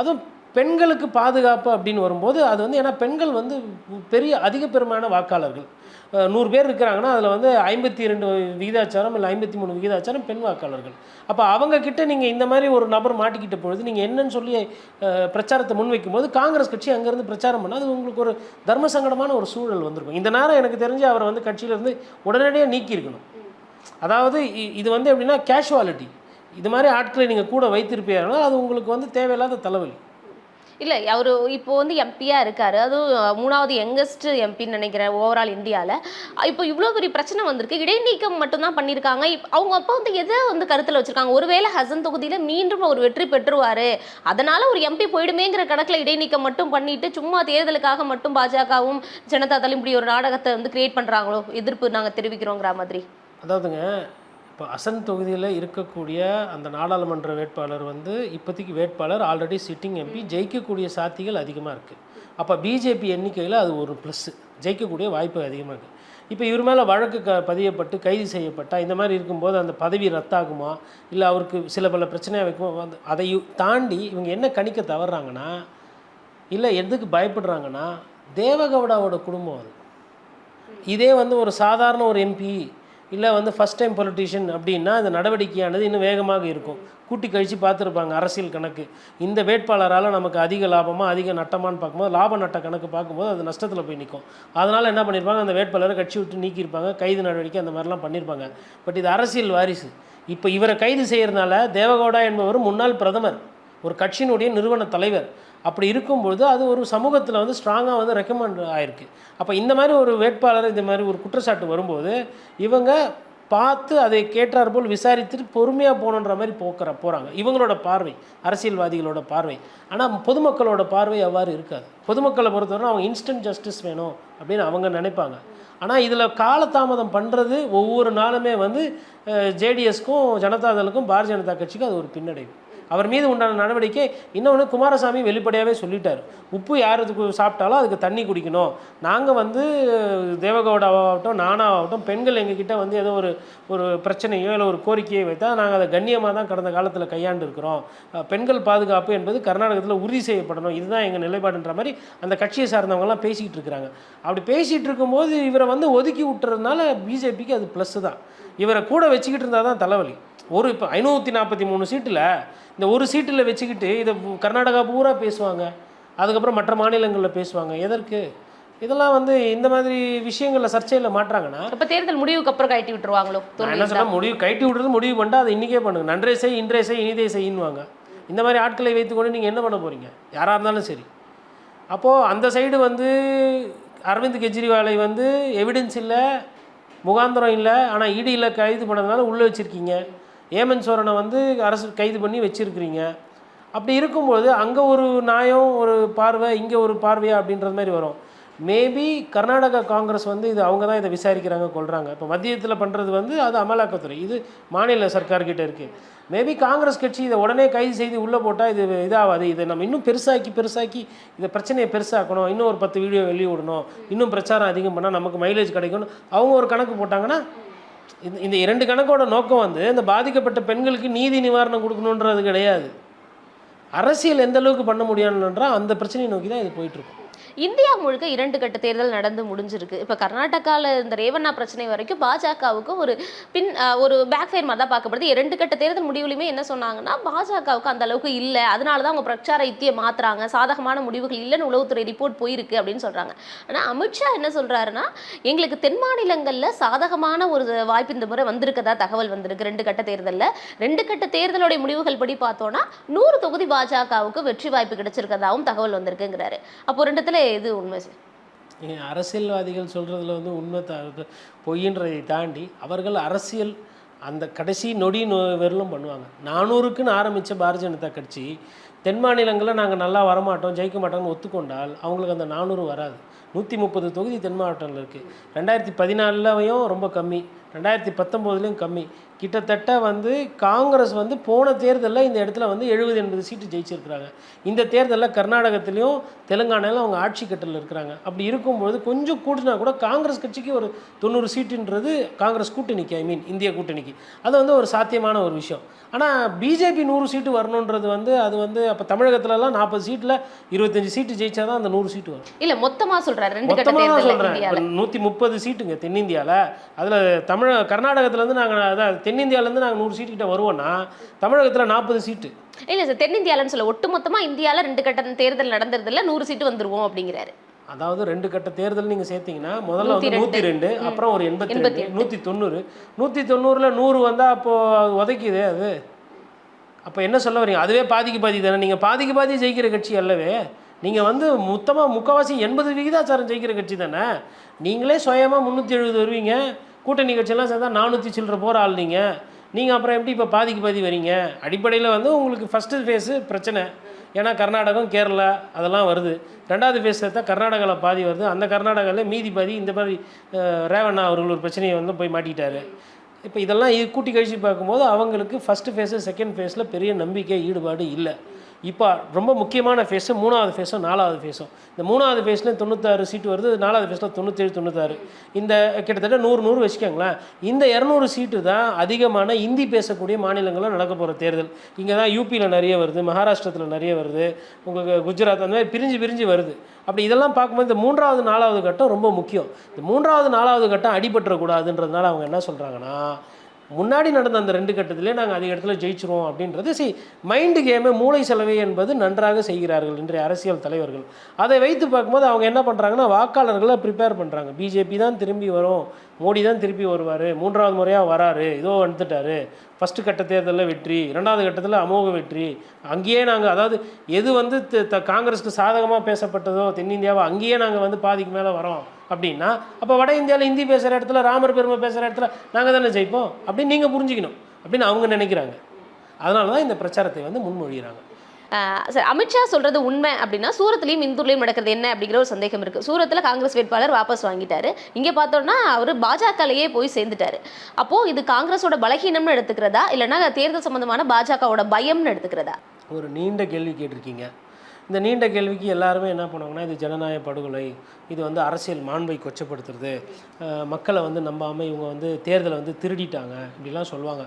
அதுவும் பெண்களுக்கு பாதுகாப்பு அப்படின்னு வரும்போது அது வந்து ஏன்னா பெண்கள் வந்து பெரிய அதிக பெருமான வாக்காளர்கள். நூறு பேர் இருக்கிறாங்கன்னா அதில் வந்து ஐம்பத்தி ரெண்டு விகிதாச்சாரம் இல்லை ஐம்பத்தி மூணு விகிதாச்சாரம் பெண் வாக்காளர்கள். அப்போ அவங்கக்கிட்ட நீங்கள் இந்த மாதிரி ஒரு நபர் மாட்டிக்கிட்ட பொழுது நீங்கள் என்னன்னு சொல்லி பிரச்சாரத்தை முன்வைக்கும் போது காங்கிரஸ் கட்சி அங்கேருந்து பிரச்சாரம் பண்ணால் அது உங்களுக்கு ஒரு தர்ம சங்கடமான ஒரு சூழல் வந்திருக்கும். இந்த நேரம் எனக்கு தெரிஞ்சு அவரை வந்து கட்சியிலேருந்து உடனடியாக நீக்கியிருக்கணும். அதாவது இ- இது வந்து எப்படின்னா கேஷுவாலிட்டி இது மாதிரி ஆட்களை நீங்கள் கூட வைத்திருப்பீங்கன்னா அது உங்களுக்கு வந்து தேவையில்லாத தலைவலி. இல்லை அவர் இப்போ வந்து எம்பியாக இருக்காரு. அதுவும் மூணாவது யங்கஸ்ட் எம்பின்னு நினைக்கிறேன் ஓவரால் இந்தியாவில் இப்போ இவ்வளோ பெரிய பிரச்சனை வந்திருக்கு. இடைநீக்கம் மட்டும்தான் பண்ணியிருக்காங்க இப் அவங்க அப்பா வந்து எதை வந்து கருத்தில் வச்சிருக்காங்க? ஒருவேளை ஹசன் தொகுதியில் மீண்டும் ஒரு வெற்றி பெற்றுருவாரு. அதனால ஒரு எம்பி போயிடுமேங்கிற கணக்கில் இடைநீக்கம் மட்டும் பண்ணிட்டு சும்மா தேர்தலுக்காக மட்டும் பாஜகவும் ஜனதா தளம் இப்படி ஒரு நாடகத்தை வந்து கிரியேட் பண்ணுறாங்களோ எதிர்ப்பு நாங்கள் தெரிவிக்கிறோங்கிற மாதிரி. அதாவதுங்க இப்போ அசன் தொகுதியில் இருக்கக்கூடிய அந்த நாடாளுமன்ற வேட்பாளர் வந்து இப்போதைக்கு வேட்பாளர் ஆல்ரெடி சிட்டிங் எம்பி ஜெயிக்கக்கூடிய சாத்திகள் அதிகமாக இருக்குது அப்போ பிஜேபி எண்ணிக்கையில் அது ஒரு ப்ளஸ்ஸு ஜெயிக்கக்கூடிய வாய்ப்பு அதிகமாக இருக்குது இப்போ இவர் மேலே வழக்கு க பதியப்பட்டு கைது செய்யப்பட்டால் இந்த மாதிரி இருக்கும்போது அந்த பதவி ரத்தாகுமா? இல்லை அவருக்கு சில பல பிரச்சனையாக வைக்குமா? வந்து அதை தாண்டி இவங்க என்ன கணிக்க தவறாங்கன்னா இல்லை எதுக்கு பயப்படுறாங்கன்னா தேவகவுடாவோட குடும்பம் அது. இதே வந்து ஒரு சாதாரண ஒரு எம்பி இல்லை வந்து ஃபஸ்ட் டைம் பொலிட்டிஷியன் அப்படின்னா அந்த நடவடிக்கையானது இன்னும் வேகமாக இருக்கும். கூட்டி கழித்து பார்த்துருப்பாங்க அரசியல் கணக்கு. இந்த வேட்பாளரால் நமக்கு அதிக லாபமாக அதிக நட்டமான்னு பார்க்கும்போது லாப நட்ட கணக்கு பார்க்கும்போது அது நஷ்டத்தில் போய் நிற்கும் அதனால் என்ன பண்ணியிருப்பாங்க அந்த வேட்பாளரை கட்சி விட்டு நீக்கியிருப்பாங்க கைது நடவடிக்கை அந்த மாதிரிலாம் பண்ணியிருப்பாங்க பட் இது அரசியல் வாரிசு. இப்போ இவரை கைது செய்கிறதுனால தேவகவுடா என்பவர் முன்னாள் பிரதமர். ஒரு கட்சியினுடைய நிறுவன தலைவர். அப்படி இருக்கும்பொழுது அது ஒரு சமூகத்தில் வந்து ஸ்ட்ராங்காக வந்து ரெக்கமெண்ட் ஆயிருக்கு. அப்போ இந்த மாதிரி ஒரு வேட்பாளர் இந்த மாதிரி ஒரு குற்றச்சாட்டு வரும்போது இவங்க பார்த்து அதை கேட்டார் போல் விசாரித்துட்டு பொறுமையாக போகணுன்ற மாதிரி போக்குற போகிறாங்க இவங்களோட பார்வை அரசியல்வாதிகளோட பார்வை. ஆனால் பொதுமக்களோட பார்வை அவ்வாறு இருக்காது. பொதுமக்களை பொறுத்தவரை அவங்க இன்ஸ்டன்ட் ஜஸ்டிஸ் வேணும் அப்படின்னு அவங்க நினைப்பாங்க. ஆனால் இதில் காலதாமதம் பண்ணுறது ஒவ்வொரு நாளுமே வந்து ஜேடிஎஸ்க்கும் ஜனதாதளுக்கும் பாரதிய ஜனதா கட்சிக்கும் அது ஒரு பின்னடைவு. அவர் மீது உண்டான நடவடிக்கை இன்னொன்று குமாரசாமி வெளிப்படையாகவே சொல்லிட்டார். உப்பு யார் சாப்பிட்டாலும் அதுக்கு தண்ணி குடிக்கணும். நாங்கள் வந்து தேவகவுடாவாகட்டும் நானாகட்டும் பெண்கள் எங்ககிட்ட வந்து ஏதோ ஒரு ஒரு பிரச்சனையோ இல்லை ஒரு கோரிக்கையோ வைத்தால் நாங்கள் அதை கண்ணியமாக தான் கடந்த காலத்தில் கையாண்டு இருக்கிறோம். பெண்கள் பாதுகாப்பு என்பது கர்நாடகத்தில் உறுதி செய்யப்படணும். இதுதான் எங்கள் நிலைப்பாடுன்ற மாதிரி அந்த கட்சியை சார்ந்தவங்கலாம் பேசிக்கிட்டு இருக்கிறாங்க. அப்படி பேசிகிட்டு இருக்கும்போது இவரை வந்து ஒதுக்கி விட்டுறதுனால பிஜேபிக்கு அது ப்ளஸ் தான். இவரை கூட வச்சுக்கிட்டு இருந்தால் தான் தலைவலி. ஒரு இப்போ ஐநூற்றி நாற்பத்தி மூணு சீட்டில் இந்த ஒரு சீட்டில் வச்சுக்கிட்டு இதை கர்நாடகா பூரா பேசுவாங்க. அதுக்கப்புறம் மற்ற மாநிலங்களில் பேசுவாங்க. எதற்கு? இதெல்லாம் வந்து இந்த மாதிரி விஷயங்களில் சர்ச்சையில் மாட்டுறாங்கன்னா இப்போ தேர்தல் முடிவுக்கு அப்புறம் கழட்டி விட்டுருவாங்களோ? என்ன சொன்னால் முடிவு கைட்டி விடுறது முடிவு பண்ணிட்டு அதை இன்றைக்கே பண்ணுங்க. நன்றே செய் இன்றே செய் இனிதே செய்யின்வாங்க இந்த மாதிரி ஆட்களை வைத்துக்கொண்டு நீங்கள் என்ன பண்ண போகிறீங்க யாராக இருந்தாலும் சரி. அப்போது அந்த சைடு வந்து அரவிந்த் கெஜ்ரிவாலை வந்து எவிடன்ஸ் இல்லை முகாந்திரம் இல்லை ஆனால் இடியில் கைது பண்ணதுனால உள்ளே வச்சுருக்கீங்க. ஏமன் சோரனை வந்து அரசு கைது பண்ணி வச்சுருக்கிறீங்க. அப்படி இருக்கும்போது அங்கே ஒரு நியாயம் ஒரு பார்வை இங்கே ஒரு பார்வையா அப்படின்றது மாதிரி வரும். மேபி கர்நாடகா காங்கிரஸ் வந்து இது அவங்க தான் இதை விசாரிக்கிறாங்க கொள்கிறாங்க இப்போ மத்தியத்தில் பண்ணுறது வந்து அது அமலாக்கத்துறை. இது மாநில சர்க்கார்கிட்ட இருக்குது மேபி காங்கிரஸ் கட்சி இதை உடனே கைது செய்து உள்ளே போட்டால் இது இதாகாது இதை நம்ம இன்னும் பெருசாக்கி பெருசாக்கி இதை பிரச்சனையை பெருசாக்கணும். இன்னும் ஒரு பத்து வீடியோ வெளியே விடணும் இன்னும் பிரச்சாரம் அதிகம் பண்ணால் நமக்கு மைலேஜ் கிடைக்கணும் அவங்க ஒரு கணக்கு போட்டாங்கன்னா இந்த இந்த இரண்டு கணக்கோட நோக்கம் வந்து இந்த பாதிக்கப்பட்ட பெண்களுக்கு நீதி நிவாரணம் கொடுக்கணுன்றது கிடையாது. அரசியல் எந்த அளவுக்கு பண்ண முடியாதுன்றா அந்த பிரச்சனையை நோக்கி தான் இது போயிட்டுருக்கும் இந்தியா முழுக்க இரண்டு கட்ட தேர்தல் நடந்து முடிஞ்சிருக்கு. இப்போ கர்நாடகாவில் இந்த ரேவண்ணா பிரச்சனை வரைக்கும் பாஜகவுக்கு ஒரு பின் ஒரு பேக் ஃபயர் மாதிரி தான் பார்க்கப்படுது இரண்டு கட்ட தேர்தல் முடிவுலையுமே என்ன சொன்னாங்கன்னா பாஜகவுக்கு அந்த அளவுக்கு இல்லை. அதனால தான் அவங்க பிரச்சார யுத்தியை மாத்துறாங்க. சாதகமான முடிவுகள் இல்லைன்னு உளவுத்துறை ரிப்போர்ட் போயிருக்கு அப்படின்னு சொல்கிறாங்க ஆனால் அமித்ஷா என்ன சொல்கிறாருன்னா எங்களுக்கு தென் மாநிலங்களில் சாதகமான ஒரு வாய்ப்பு இந்த முறை வந்திருக்கதா தகவல் வந்திருக்கு. ரெண்டு கட்ட தேர்தலில். ரெண்டு கட்ட தேர்தலுடைய முடிவுகள் படி பார்த்தோன்னா நூறு தொகுதி பாஜகவுக்கு வெற்றி வாய்ப்பு கிடைச்சிருக்கதாகவும் தகவல் வந்திருக்குங்கிறாரு. அப்போ ரெண்டுத்தில் எது உண்மை அரசியல்வாதிகள் சொல்கிறதுல வந்து உண்மை த பொய்ன்றதை தாண்டி அவர்கள் அரசியல் அந்த கடைசி நொடி நொ வெறலும் பண்ணுவாங்க. நானூறுக்குன்னு ஆரம்பித்த பாரதிய ஜனதா கட்சி தென் மாநிலங்களில் நாங்கள் நல்லா வரமாட்டோம் ஜெயிக்க மாட்டோம்னு ஒத்துக்கொண்டால் அவங்களுக்கு அந்த நானூறு வராது. நூற்றி முப்பது தொகுதி தென் மாவட்டங்களில் இருக்குது ரெண்டாயிரத்தி பதினாலுலையும் ரொம்ப கம்மி. ரெண்டாயிரத்தி பத்தொம்போதுலேயும் கம்மி. கிட்டத்தட்ட வந்து காங்கிரஸ் வந்து போன தேர்தலில் இந்த இடத்துல வந்து எழுபது எண்பது சீட்டு ஜெயிச்சிருக்கிறாங்க. இந்த தேர்தலில் கர்நாடகத்திலையும் தெலுங்கானாலும் அவங்க ஆட்சி கட்டலில் இருக்கிறாங்க. அப்படி இருக்கும்போது கொஞ்சம் கூட்டினா கூட காங்கிரஸ் கட்சிக்கு ஒரு தொண்ணூறு சீட்டுன்றது காங்கிரஸ் கூட்டணிக்கு ஐ மீன் இந்திய கூட்டணிக்கு. அது வந்து ஒரு சாத்தியமான ஒரு விஷயம். ஆனால் பிஜேபி நூறு சீட்டு வரணுன்றது வந்து அது வந்து அப்போ தமிழகத்துலலாம் நாற்பது சீட்டில் இருபத்தஞ்சு சீட்டு ஜெயிச்சா தான் அந்த நூறு சீட்டு வரும். இல்ல மொத்தமாக தான் தேர்தல் சொல்கிறேன் நூற்றி முப்பது சீட்டுங்க தென்னிந்தியாவில் அதில் தமிழ் கர்நாடகத்துலேருந்து நாங்கள் அதான் தென்னிந்தியாவிலேருந்து நாங்கள் நூறு சீட்டு கிட்ட வருவோம்னா தமிழகத்தில் நாற்பது சீட்டு. இல்ல சார் தென்னிந்தியாலன்னு சொல்ல ஒட்டுமொத்தமா இந்தியால ரெண்டு கட்ட தேர்தல் நடந்ததுல நூறு சீட்டு வந்துருவோம் அப்படிங்கிறாரு. அதாவது ரெண்டு கட்ட தேர்தல் நீங்கள் சேர்த்தீங்கன்னா முதல்ல வந்து நூற்றி ரெண்டு. அப்புறம் ஒரு எண்பத்தி ரெண்டு நூற்றி தொண்ணூறு. நூற்றி தொண்ணூறில் நூறு வந்தால் அப்போது உதைக்குது அது. அப்போ என்ன சொல்ல வரீங்க? அதுவே பாதிக்கு பாதி தானே. நீங்கள் பாதிக்கு பாதி ஜெயிக்கிற கட்சி அல்லவே நீங்கள் வந்து மொத்தமாக முக்கால்வாசி எண்பது விகிதாச்சாரம் ஜெயிக்கிற கட்சி தானே. நீங்களே சுயமாக முந்நூற்றி எழுபது வருவீங்க. கூட்டணி கட்சியெல்லாம் சேர்ந்தா நானூற்றி சில்லற போகிற ஆள் நீங்கள் நீங்கள் அப்புறம் எப்படி இப்போ பாதிக்கு பாதி வரீங்க? அடிப்படையில் வந்து உங்களுக்கு ஃபஸ்ட்டு ஃபேஸு பிரச்சனை. ஏன்னா கர்நாடகம் கேரளா அதெல்லாம் வருது. ரெண்டாவது ஃபேஸ் சேர்த்தா கர்நாடகாவில் பாதி வருது. அந்த கர்நாடகாவில் மீதி பாதி இந்த மாதிரி ரேவண்ணா அவர்கள் ஒரு பிரச்சனையை வந்து போய் மாட்டிக்கிட்டாரு இப்போ இதெல்லாம் கூட்டி கழிச்சு பார்க்கும்போது அவங்களுக்கு ஃபஸ்ட்டு ஃபேஸு செகண்ட் ஃபேஸில் பெரிய நம்பிக்கை ஈடுபாடு இல்லை. இப்போ ரொம்ப முக்கியமான ஃபேஸு மூணாவது ஃபேஸும் நாலாவது ஃபேஸும் இந்த மூணாவது ஃபேஸில் தொண்ணூத்தாறு சீட்டு வருது நாலாவது ஃபேஸில் தொண்ணூத்தேழு தொண்ணூத்தாறு. இந்த கிட்டத்தட்ட நூறு நூறு வச்சுக்கோங்களேன். இந்த இரநூறு சீட்டு தான் அதிகமான இந்தி பேசக்கூடிய மாநிலங்களில் நடக்க போகிற தேர்தல். இங்கே தான் யூபியில் நிறைய வருது மகாராஷ்டிரத்தில் நிறைய வருது உங்களுக்கு குஜராத் அந்த மாதிரி பிரிஞ்சு பிரிஞ்சு வருது. அப்படி இதெல்லாம் பார்க்கும்போது இந்த மூன்றாவது நாலாவது கட்டம் ரொம்ப முக்கியம். இந்த மூன்றாவது நாலாவது கட்டம் அடிபட்டுறக்கூடாதுன்றதுனால அவங்க என்ன சொல்கிறாங்கன்னா முன்னாடி நடந்த அந்த ரெண்டு கட்டத்திலே நாங்கள் அதிக இடத்துல ஜெயிச்சிருவோம் அப்படின்றது. சி மைண்டு கேமு மூளை செலவை என்பது நன்றாக செய்கிறார்கள் இன்றைய அரசியல் தலைவர்கள். அதை வைத்து பார்க்கும்போது அவங்க என்ன பண்ணுறாங்கன்னா வாக்காளர்களை ப்ரிப்பேர் பண்ணுறாங்க பிஜேபி தான் திரும்பி வரும். மோடி தான் திருப்பி வருவார். மூன்றாவது முறையாக வராரு. இதோ வந்துட்டாரு. ஃபஸ்ட்டு கட்ட தேர்தலில் வெற்றி. இரண்டாவது கட்டத்தில் அமோக வெற்றி. அங்கேயே நாங்கள் அதாவது எது வந்து த- த- காங்கிரஸுக்கு சாதகமாக பேசப்பட்டதோ தென்னிந்தியாவை அங்கேயே நாங்கள் வந்து பாதிக்கு மேலே வரோம். அப்படின்னா அப்போ வட இந்தியாவில் ஹிந்தி பேசுகிற இடத்துல ராமர் பெருமை பேசுகிற இடத்துல நாங்கள் தானே ஜெயிப்போம்? அப்படின்னு நீங்கள் புரிஞ்சுக்கணும். அப்படின்னு அவங்க நினைக்கிறாங்க. அதனால தான் இந்த பிரச்சாரத்தை வந்து முன்மொழிகிறாங்க. சார் அமித்ஷா சொல்றது உண்மை அப்படின்னா சூரத்லயும் இந்தூர்லயும் நடக்கிறது என்ன அப்படிங்கிற ஒரு சந்தேகம் இருக்கு. சூரத்ல காங்கிரஸ் வேட்பாளர் வாபஸ் வாங்கிட்டாரு. இங்க பார்த்தோம்னா அவர் பாஜகலையே போய் சேர்ந்துட்டாரு. அப்போ இது காங்கிரஸோட பலகீனம்னு எடுத்துக்கிறதா? இல்லைன்னா தேர்தல் சம்பந்தமான பாஜகவோட பயம்னு எடுத்துக்கிறதா? ஒரு நீண்ட கேள்வி கேட்டிருக்கீங்க. இந்த நீண்ட கேள்விக்கு எல்லாருமே என்ன பண்ணுவாங்கன்னா இது ஜனநாயக படுகொலை இது வந்து அரசியல் மாண்பை கொச்சப்படுத்துறது மக்களை வந்து நம்பாமல் இவங்க வந்து தேர்தலை வந்து திருடிட்டாங்க இப்படிலாம் சொல்லுவாங்க.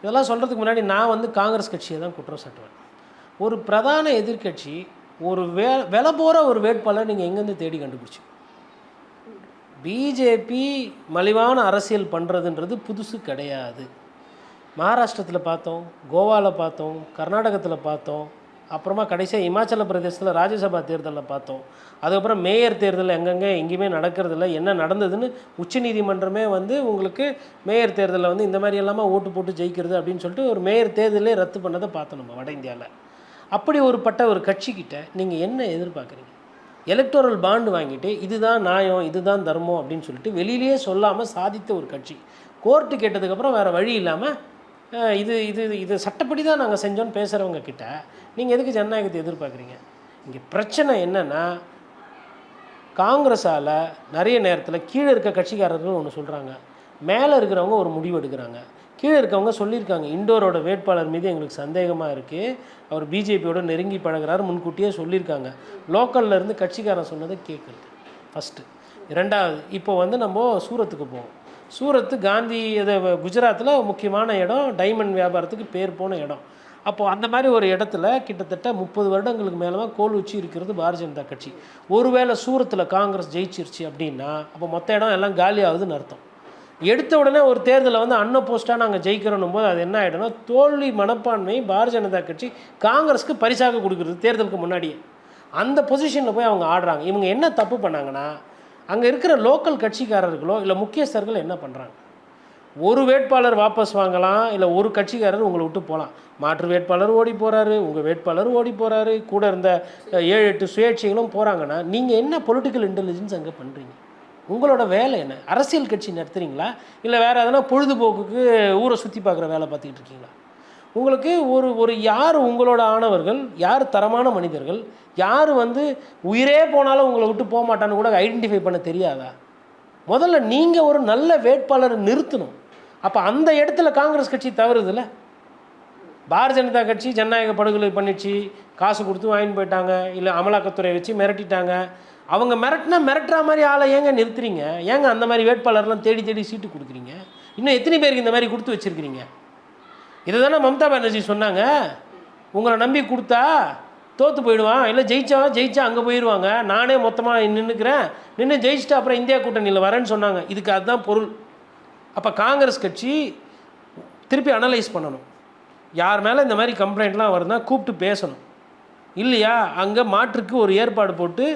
இதெல்லாம் சொல்கிறதுக்கு முன்னாடி நான் வந்து காங்கிரஸ் கட்சியை தான் குற்றம் சாட்டுவேன். ஒரு பிரதான எதிர்க்கட்சி ஒரு வே விலை போகிற ஒரு வேட்பாளர் நீங்கள் எங்கேருந்து தேடி கண்டுபிடிச்சி? பிஜேபி மலிவான அரசியல் பண்ணுறதுன்றது புதுசு கிடையாது. மகாராஷ்டிரத்தில் பார்த்தோம் கோவாவில் பார்த்தோம் கர்நாடகத்தில் பார்த்தோம் அப்புறமா கடைசியாக இமாச்சல பிரதேசத்தில் ராஜ்யசபா தேர்தலில் பார்த்தோம். அதுக்கப்புறம் மேயர் தேர்தல் எங்கெங்கே எங்கேயுமே நடக்கிறதில்ல. என்ன நடந்ததுன்னு உச்சநீதிமன்றமே வந்து உங்களுக்கு மேயர் தேர்தலில் வந்து இந்த மாதிரி எல்லாமே ஓட்டு போட்டு ஜெயிக்கிறது அப்படின்னு சொல்லிட்டு ஒரு மேயர் தேர்தலே ரத்து பண்ணதை பார்த்தோம் நம்ம வட இந்தியாவில் அப்படி ஒரு பட்ட ஒரு கட்சிக்கிட்ட நீங்கள் என்ன எதிர்பார்க்குறீங்க? எலக்டோரல் பாண்டு வாங்கிட்டு இதுதான் நியாயம் இதுதான் தர்மம் அப்படின்னு சொல்லிட்டு வெளியிலேயே சொல்லாமல் சாதித்த ஒரு கட்சி. கோர்ட்டு கேட்டதுக்கப்புறம் வேறு வழி இல்லாமல் இது இது இது சட்டப்படி தான் நாங்கள் செஞ்சோன்னு பேசுகிறவங்க கிட்ட நீங்கள் எதுக்கு ஜனநாயகத்தை எதிர்பார்க்குறீங்க? இங்கே பிரச்சனை என்னென்னா காங்கிரஸால் நிறைய நேரத்தில் கீழே இருக்க கட்சிக்காரர்கள் ஒன்று சொல்கிறாங்க மேலே இருக்கிறவங்க ஒரு முடிவு எடுக்கிறாங்க. கீழே இருக்கவங்க சொல்லியிருக்காங்க. இண்டோரோட வேட்பாளர் மீது எங்களுக்கு சந்தேகமாக இருக்குது அவர் பிஜேபியோட நெருங்கி பழகுறாரு முன்கூட்டியே சொல்லியிருக்காங்க. லோக்கல்லேருந்து கட்சிக்காரன் சொன்னதை கேட்குறது. ஃபஸ்ட்டு ரெண்டாவது இப்போ வந்து நம்ம சூரத்துக்கு போவோம். சூரத்து காந்தி இது குஜராத்தில் முக்கியமான இடம். டைமண்ட் வியாபாரத்துக்கு பேர் போன இடம். அப்போது அந்த மாதிரி ஒரு இடத்துல கிட்டத்தட்ட முப்பது வருடங்களுக்கு மேலமாக கோல் உச்சி இருக்கிறது பாரதிய ஜனதா கட்சி. ஒருவேளை சூரத்தில் காங்கிரஸ் ஜெயிச்சிருச்சு அப்படின்னா அப்போ மொத்த இடம் எல்லாம் காலி ஆகுதுன்னு அர்த்தம். எடுத்த உடனே ஒரு தேர்தலை வந்து அன்ன போஸ்ட்டாக நாங்கள் ஜெயிக்கிறோன்னும் போது அது என்ன ஆகிடும்னா தோல்வி மனப்பான்மை பாரதிய ஜனதா கட்சி காங்கிரஸ்க்கு பரிசாக கொடுக்குறது தேர்தலுக்கு முன்னாடியே. அந்த பொசிஷனில் போய் அவங்க ஆடுறாங்க. இவங்க என்ன தப்பு பண்ணாங்கன்னா அங்கே இருக்கிற லோக்கல் கட்சிக்காரர்களோ இல்லை முக்கியஸ்தர்கள் என்ன பண்ணுறாங்க ஒரு வேட்பாளர் வாபஸ் வாங்கலாம் இல்லை ஒரு கட்சிக்காரர் உங்களை விட்டு போகலாம் மாற்று வேட்பாளர் ஓடி போகிறாரு உங்கள் வேட்பாளர் ஓடி போகிறாரு கூட இருந்த ஏழு எட்டு சுயேட்சைகளும் போகிறாங்கன்னா நீங்கள் என்ன பொலிட்டிக்கல் இன்டெலிஜென்ஸ் அங்கே பண்ணுறீங்க உங்களோட வேலை என்ன? அரசியல் கட்சி நடத்துகிறீங்களா இல்லை வேறு எதனா பொழுதுபோக்குக்கு ஊரை சுற்றி பார்க்குற வேலை பார்த்துக்கிட்டு இருக்கீங்களா? உங்களுக்கு ஒரு ஒரு யார் உங்களோட ஆணவர்கள் யார் தரமான மனிதர்கள் யார் வந்து உயிரே போனாலும் உங்களை விட்டு போக மாட்டான்னு கூட ஐடென்டிஃபை பண்ண தெரியாதா? முதல்ல நீங்கள் ஒரு நல்ல வேட்பாளரை நிறுத்தணும். அப்போ அந்த இடத்துல காங்கிரஸ் கட்சி தவறுதுல்ல பாரதிய ஜனதா கட்சி ஜனநாயக படுகொலை பண்ணிடுச்சு காசு கொடுத்து வாங்கிட்டு போயிட்டாங்க இல்லை அமலாக்கத்துறை வச்சு மிரட்டிட்டாங்க. அவங்க மிரட்டினா மிரட்டுற மாதிரி ஆளை ஏங்க நிறுத்துறீங்க? ஏங்க அந்த மாதிரி வேட்பாளர்லாம் தேடி தேடி சீட்டு கொடுக்குறீங்க? இன்னும் எத்தனை பேருக்கு இந்த மாதிரி கொடுத்து வச்சுருக்கிறீங்க? இதை தானே மம்தா பானர்ஜி சொன்னாங்க? உங்களை நம்பி கொடுத்தா தோற்று போயிடுவான். இல்லை ஜெயிச்சா ஜெயிச்சா அங்கே போயிடுவாங்க நானே மொத்தமாக நின்றுக்கிறேன் நின்று ஜெயிச்சுட்டு அப்புறம் இந்தியா கூட்டணியில் வரேன்னு சொன்னாங்க. இதுக்கு அதுதான் பொருள். அப்போ காங்கிரஸ் கட்சி திருப்பி அனலைஸ் பண்ணணும். யார் மேலே இந்த மாதிரி கம்ப்ளைண்ட்லாம் வருதுன்னா கூப்பிட்டு பேசணும். இல்லையா? அங்கே மாற்றுக்கு ஒரு ஏற்பாடு போட்டு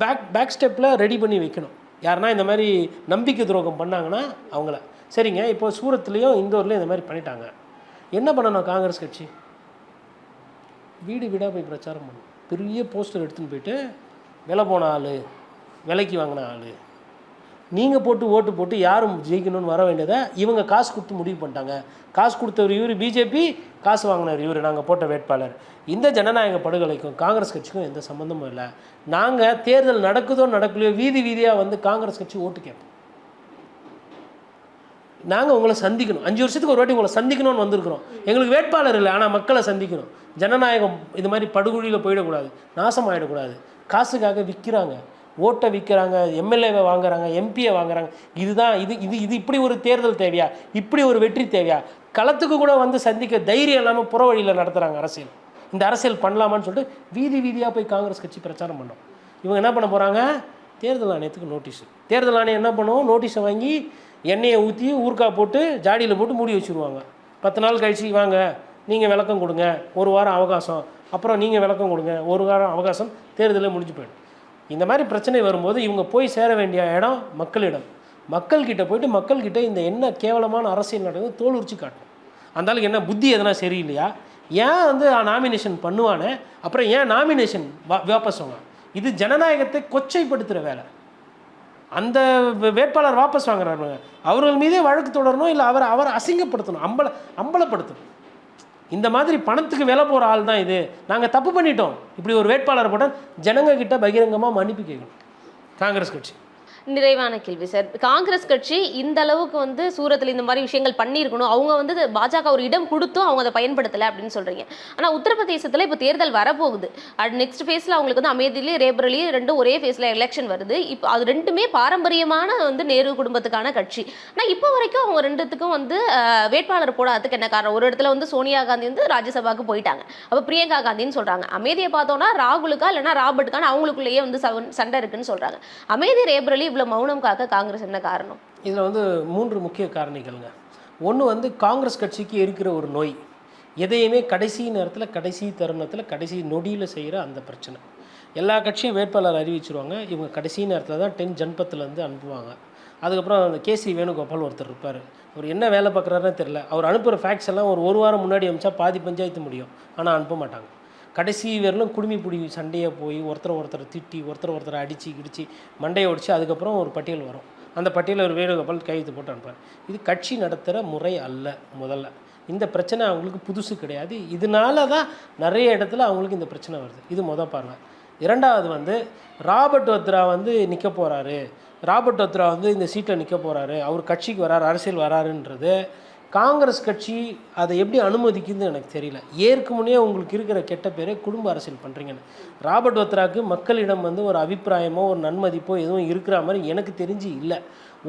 பேக் பேக் ஸ்டெப்பில் ரெடி பண்ணி வைக்கணும். யாருன்னா இந்த மாதிரி நம்பிக்கை துரோகம் பண்ணாங்கன்னா அவங்கள. சரிங்க இப்போ சூரத்துலேயும் இந்தூர்லேயும் இந்த மாதிரி பண்ணிட்டாங்க. என்ன பண்ணணும் காங்கிரஸ் கட்சி? வீடு வீடாக போய் பிரச்சாரம் பண்ணும் பெரிய போஸ்டர் எடுத்துன்னு போயிட்டு விலை போன ஆள் விலைக்கு வாங்கின ஆள். நீங்கள் போட்டு ஓட்டு போட்டு யாரும் ஜெயிக்கணும்னு வர வேண்டியதை இவங்க காசு கொடுத்து முடிவு பண்ணிட்டாங்க. காசு கொடுத்தவர் இவர் பிஜேபி காசு வாங்கினவர் இவர் நாங்கள் போட்ட வேட்பாளர். இந்த ஜனநாயக படுகொலைக்கும் காங்கிரஸ் கட்சிக்கும் எந்த சம்மந்தமும் இல்லை. நாங்கள் தேர்தல் நடக்குதோ நடக்கலையோ வீதி வீதியாக வந்து காங்கிரஸ் கட்சி ஓட்டு கேட்போம். நாங்கள் உங்களை சந்திக்கணும். அஞ்சு வருஷத்துக்கு ஒரு வாட்டி உங்களை சந்திக்கணும்னு வந்திருக்கிறோம். எங்களுக்கு வேட்பாளர் இல்லை ஆனால் மக்களை சந்திக்கணும். ஜனநாயகம் இது மாதிரி படுகொழியில் போயிடக்கூடாது நாசம் ஆகிடக்கூடாது காசுக்காக விற்கிறாங்க ஓட்டை விற்கிறாங்க எம்எல்ஏவை வாங்குறாங்க எம்பியை வாங்குறாங்க. இதுதான் இது இது இது இப்படி ஒரு தேர்தல் தேவையா? இப்படி ஒரு வெற்றி தேவையா? களத்துக்கு கூட வந்து சந்திக்க தைரியம் இல்லாமல் புற வழியில் நடத்துகிறாங்க அரசியல். இந்த அரசியல் பண்ணலாமான்னு சொல்லிட்டு வீதி வீதியாக போய் காங்கிரஸ் கட்சி பிரச்சாரம் பண்ணோம். இவங்க என்ன பண்ண போகிறாங்க தேர்தல் ஆணையத்துக்கு நோட்டீஸ். தேர்தல் ஆணையம் என்ன பண்ணுவோம் நோட்டீஸை வாங்கி எண்ணெயை ஊற்றி ஊறுக்காய் போட்டு ஜாடியில் போட்டு மூடி வச்சுருவாங்க. பத்து நாள் கழிச்சு வாங்க நீங்கள் விளக்கம் கொடுங்க. ஒரு வாரம் அவகாசம். அப்புறம் நீங்கள் விளக்கம் கொடுங்க. ஒரு வாரம் அவகாசம். தேர்தலில் முடிஞ்சு போயிடும். இந்த மாதிரி பிரச்சனை வரும்போது இவங்க போய் சேர வேண்டிய இடம் மக்களிடம். மக்கள்கிட்ட போயிட்டு மக்கள்கிட்ட இந்த என்ன கேவலமான அரசியல் நடக்குது தோல் உரிச்சு அந்தளவுக்கு என்ன புத்தி எதனா சரியில்லையா? ஏன் வந்து நாமினேஷன் பண்ணுவானே? அப்புறம் ஏன் நாமினேஷன் வா வாபஸ் வாங்க இது ஜனநாயகத்தை கொச்சைப்படுத்துகிற வேலை. அந்த வேட்பாளர் வாபஸ் வாங்குறாருங்க அவர்கள் மீதே வழக்கு தொடரணும் இல்லை அவரை அவரை அசிங்கப்படுத்தணும் அம்பல அம்பலப்படுத்தணும். இந்த மாதிரி பணத்துக்கு விலை போகிற ஆள் தான் இது. நாங்கள் தப்பு பண்ணிட்டோம். இப்படி ஒரு வேட்பாளரை போட்டால் ஜனங்கக்கிட்ட பகிரங்கமாக மன்னிப்பு கேட்கணும். காங்கிரஸ் கட்சி. நிறைவான கேள்வி சார். காங்கிரஸ் கட்சி இந்த அளவுக்கு வந்து சூரத்தில் இந்த மாதிரி விஷயங்கள் பண்ணியிருக்கணும். அவங்க வந்து பாஜக ஒரு இடம் கொடுத்தும் அவங்க அதை பயன்படுத்தலை அப்படின்னு சொல்கிறீங்க ஆனால் உத்தரப்பிரதேசத்தில் இப்போ தேர்தல் வரப்போகுது. அட் நெக்ஸ்ட் ஃபேஸில் அவங்களுக்கு வந்து அமைதியிலேயே ரேபரலி ரெண்டும் ஒரே ஃபேஸில் எலெக்ஷன் வருது. இப்போ அது ரெண்டுமே பாரம்பரியமான வந்து நேரு குடும்பத்துக்கான கட்சி. ஆனால் இப்போ வரைக்கும் அவங்க ரெண்டுத்துக்கும் வந்து வேட்பாளர் போடாததுக்கு என்ன காரணம்? ஒரு இடத்துல வந்து சோனியா காந்தி வந்து ராஜ்யசபாவுக்கு போயிட்டாங்க. அப்போ பிரியங்கா காந்தின்னு சொல்கிறாங்க அமேதியை பார்த்தோன்னா ராகுலுக்கா இல்லைன்னா ராபர்ட்டுக்கான அவங்களுக்குள்ளேயே வந்து சண்டை இருக்குன்னு சொல்கிறாங்க அமேதி ரேபரலி இவ்வளோ மௌனம் காக்க காங்கிரஸ் என்ன காரணம்? இதில் வந்து மூன்று முக்கிய காரணிகள்ங்க. ஒன்று வந்து காங்கிரஸ் கட்சிக்கு இருக்கிற ஒரு நோய். எதையுமே கடைசி நேரத்தில் கடைசி தருணத்தில் கடைசி நொடியில் செய்கிற அந்த பிரச்சனை. எல்லா கட்சியும் வேட்பாளர் அறிவிச்சிருவாங்க. இவங்க கடைசி நேரத்தில் தான் டென் ஜன்பத்துலேருந்து அனுப்புவாங்க. அதுக்கப்புறம் அந்த கேசி வேணுகோபால் ஒருத்தர் இருப்பார். அவர் என்ன வேலை பார்க்குறாருன்னு தெரில அவர் அனுப்புகிற ஃபேக்ஸ் எல்லாம் ஒரு ஒரு வாரம் முன்னாடி அனுப்பிச்சா பாதி பஞ்சாயத்து முடியும். ஆனால் அனுப்ப மாட்டாங்க. கடைசி வரலும் குடுமி பிடி சண்டையை போய் ஒருத்தர் ஒருத்தர் திட்டி ஒருத்தர் ஒருத்தர் அடித்து கிடிச்சு மண்டையை ஒடிச்சு அதுக்கப்புறம் ஒரு பட்டியல் வரும். அந்த பட்டியலில் ஒரு வேணுகோபால் கையெழுத்து போட்டு அனுப்புவார். இது கட்சி நடத்துகிற முறை அல்ல முதல்ல. இந்த பிரச்சனை அவங்களுக்கு புதுசு கிடையாது. இதனால தான் நிறைய இடத்துல அவங்களுக்கு இந்த பிரச்சனை வருது. இது மொதல் பாருங்கள் இரண்டாவது வந்து ராபர்ட் வத்ரா வந்து நிற்க போகிறாரு ராபர்ட் வத்ரா வந்து இந்த சீட்டில் நிற்க போகிறாரு அவர் கட்சிக்கு வராரு அரசியல் வராருன்றது காங்கிரஸ் கட்சி அதை எப்படி அனுமதிக்குதுன்னு எனக்கு தெரியல. ஏற்கனவே உங்களுக்கு இருக்கிற கெட்ட பேரை குடும்ப அரசியல் பண்ணுறீங்கன்னு ராபர்ட் வத்ராக்கு மக்களிடம் வந்து ஒரு அபிப்பிராயமோ ஒரு நன்மதிப்போ எதுவும் இருக்கிற மாதிரி எனக்கு தெரிஞ்சு இல்லை.